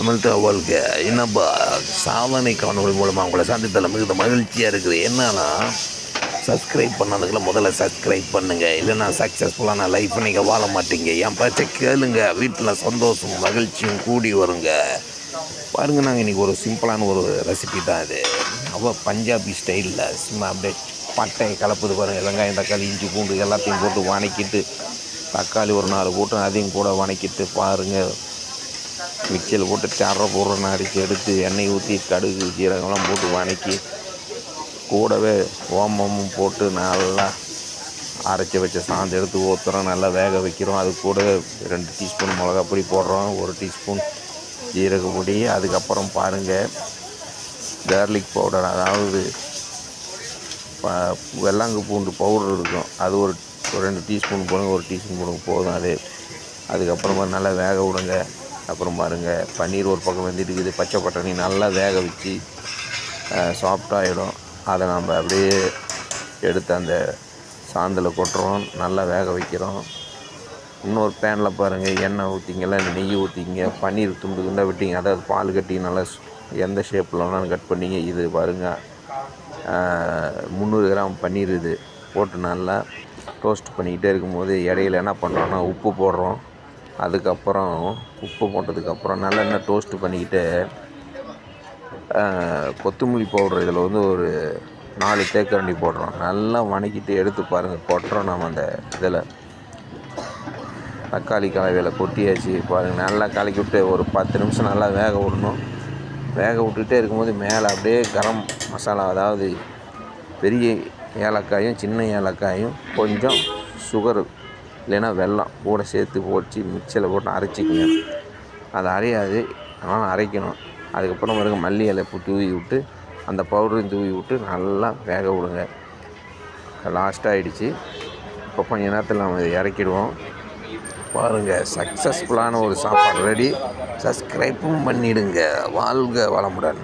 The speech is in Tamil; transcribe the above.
தமிழ் தகவல்க என்னப்பா சாதனை காணொலி மூலமாக உங்களை சந்தித்தல மிகுந்த மகிழ்ச்சியாக இருக்குது. என்னன்னா சப்ஸ்கிரைப் பண்ணதுக்குள்ள முதல்ல சப்ஸ்கிரைப் பண்ணுங்க. இல்லைன்னா சக்ஸஸ்ஃபுல்லான லைஃப் நீங்கள் வாழ மாட்டீங்க. என் பேச்சை கேளுங்க. வீட்டில் சந்தோஷம் மகிழ்ச்சியும் கூடி வருங்க. பாருங்கள் நாங்கள் இன்றைக்கி ஒரு சிம்பிளான ஒரு ரெசிபி தான் இது. அவள் பஞ்சாபி ஸ்டைலில் சும்மா அப்படியே பட்டையை கலப்புது பாருங்கள் வெங்காயம் தக்காளி இஞ்சி பூண்டு எல்லாத்தையும் போட்டு வணக்கிட்டு தக்காளி ஒரு நாலு போட்டு அதையும் கூட வணக்கிட்டு பாருங்கள் மிக்சியில் போட்டு டெர போடுறன்னு அடித்து எடுத்து எண்ணெய் ஊற்றி கடுகு ஜீரகம்லாம் போட்டு வணக்கி கூடவே ஓமமும் போட்டு நல்லா அரைச்சி வச்ச சாந்து எடுத்து ஊற்றுறோம் நல்லா வேக வைக்கிறோம். அது கூடவே ரெண்டு டீஸ்பூன் மிளகா பொடி போடுறோம். ஒரு டீஸ்பூன் ஜீரக பொடி. அதுக்கப்புறம் பாருங்கள் கார்லிக் பவுடர் அதாவது ப- வெள்ளாங்கு பூண்டு பவுடர் இருக்கும். அது ஒரு ஒரு ரெண்டு டீஸ்பூன் போடுங்க. ஒரு டீஸ்பூன் போடுங்க. போதும் அது. அதுக்கப்புறமா நல்லா வேக விடுங்க. அப்புறம் பாருங்கள் பன்னீர் ஒரு பக்கம் வெந்துட்டு இருக்குது பச்சை பட்டாணி நல்லா வேக வச்சு சாஃப்டாகிடும் அதை நம்ம அப்படியே எடுத்து அந்த சாந்தில் கொட்டுறோம் நல்லா வேக வைக்கிறோம். இன்னொரு பேனில் பாருங்கள் எண்ணெய் ஊற்றிங்கல்ல நெய் ஊற்றிங்க பன்னீர் துண்டு துண்டாக விட்டீங்க அதாவது பால் கட்டி நல்லா எந்த ஷேப்பில் வேணாலும் கட் பண்ணீங்க இது பாருங்கள் முந்நூறு கிராம் பன்னீர் இது போட்டு நல்லா டோஸ்ட் பண்ணிக்கிட்டே இருக்கும்போது இடையில என்ன பண்ணுறோன்னா உப்பு போடுறோம். அதுக்கப்புறம் உப்பு போட்டதுக்கப்புறம் நல்லெண்ணெய் டோஸ்ட்டு பண்ணிக்கிட்டு கொத்தமல்லி பவுடர் இதில் வந்து ஒரு நாலு தேக்கரண்டி போடுறோம். நல்லா வணக்கிட்டு எடுத்து பாருங்கள் கொட்டுறோம் நம்ம அந்த இதில். தக்காளி கலவையில் கொட்டியாச்சு பாருங்கள் நல்லா கலக்கி விட்டு ஒரு பத்து நிமிஷம் நல்லா வேக விடணும். வேக விட்டுட்டே இருக்கும்போது மேலே அப்படியே கரம் மசாலா அதாவது பெரிய ஏலக்காயும் சின்ன ஏலக்காயும் கொஞ்சம் சுகரு இல்லைன்னா வெள்ளம் கூட சேர்த்து போட்டு மிக்சியில் போட்டு அரைச்சிக்கங்க. அது அரையாது. ஆனால் அரைக்கணும். அதுக்கப்புறம் பாருங்க மல்லி இலை தூவி விட்டு அந்த பவுடரையும் தூவி விட்டு நல்லா வேக விடுங்க. லாஸ்ட்டாக ஆயிடுச்சு. இப்போ கொஞ்ச நேரத்தில் நம்ம இதை இறக்கிடுவோம். பாருங்கள் சக்ஸஸ்ஃபுல்லான ஒரு சாப்பாடு. ரெடி சப்ஸ்கிரைப்பும் பண்ணிடுங்க. வாழ்க வளமுடன்.